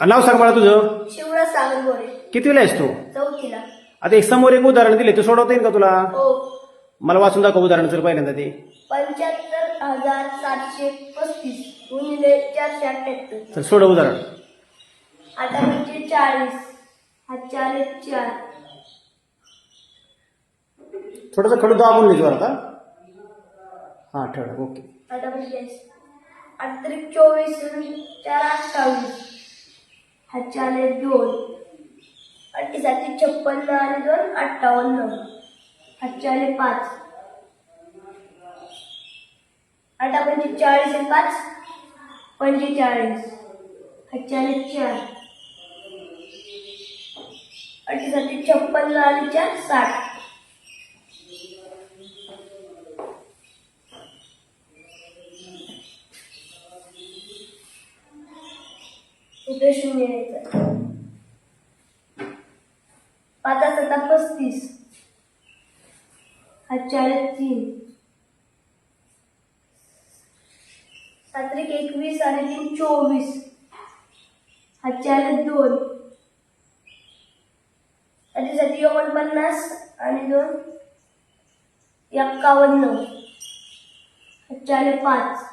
नाव सांग मला तुझं. शिवराज सागर गोरे. कितवीला आहेस तू? चौथीला. आता एक समोर एक उदाहरण दिले तू सोडवता येईल का तुला? हो. मला वाचून दाखव उदाहरण सर पहिल्यांदा ते. पंच्याहत्तर हजार सातशे पस्तीस गुणिले चारशे अठ्ठ्याहत्तर. चल सोडव उदाहरण. आता म्हणजे चाळीस. हा चार एक चार. थोडंसं खडू दाबून लिहितो आता. हा ठेव ओके. आता म्हणजे अठ्ठ्याण्णव चोवीस चार अठ्ठावीस. हा आले दोन अठ्ठीसाठी छप्पन्न आणि दोन अठ्ठावन्न. हा आले पाच. आता पंचेचाळीस आणि पाच. पंचेचाळीस. हा चार. चार अठ्ठीसाठी छप्पन्न आणि चार साठ. इथे शून्य यायचं पाच सत्ता पस्तीस. हा चाळीस तीन सात्रिक एकवीस आणि तीन चोवीस. हा चाळीस दोन त्याच्यासाठी एकोणपन्नास आणि दोन एक्कावन्न हा चाळीस पाच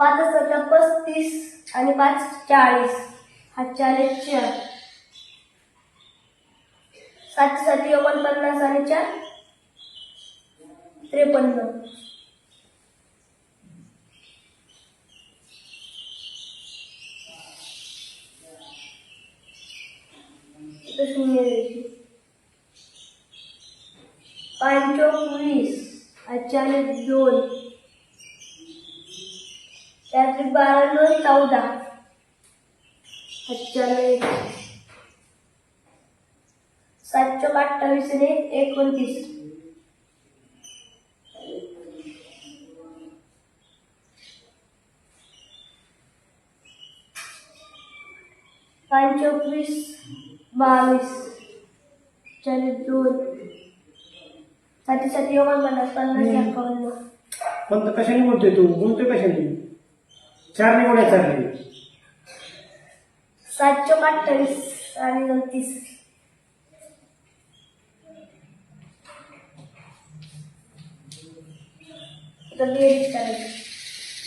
पाच सतरा पस्तीस आणि पाच चाळीस. हा चाळीस चार. सातशे साठी एकोणपन्नास आणि चार. त्रेपन्न. इथं शून्य द्यायची. पंचवीस आणि चाळीस दोन. त्यातली बारा दोन चौदा. सातशे अठ्ठावीस आणि एकोणतीस. पंचवीस बावीस चाळीस दोन. साठी साठी एकोणपन्नास पन्नास एकावन्न. पण कशाने बोलतोय तू? बोलतोय कशाने? चार निवड आहे चारने सातशे अठ्ठावीस आणि दोन तीस आता बेरीज करायची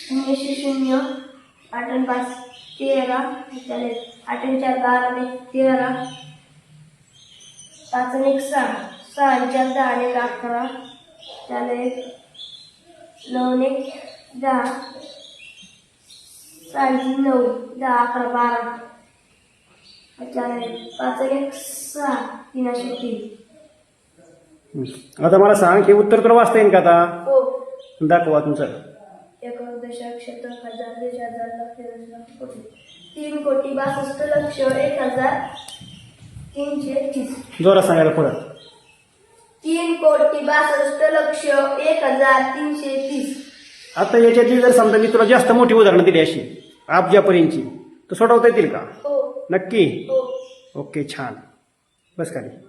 शून्यशे शून्य आठ आणि पाच तेरा चालेल आठ आणि चार बारा आणि तेरा. पाच आणि एक सहा. सहा आणि चार दहा आणि एक अकरा. चालेल नऊ एक दहा. सहा नऊ दहा अकरा बारा चालेल पाच एक सहा तीन आता मला सांग हे उत्तर तुला वाचता येईल का आता हो दाखवा तुमचं एक दशक शतक हजार देश हजार लाख तेवीस लाख कोटी तीन कोटी बासष्ट लक्ष एक हजार तीनशे तीस जोरात सांगायला पुढं तीन कोटी बासष्ट लक्ष एक हजार तीनशे तीस आता याच्यातली जर समजा मी तुला जास्त मोठी उदाहरणं दिली अशी अब्जापर्यंतची तर सोडवता येतील का? हो. नक्की? हो. ओके छान. बस खाली.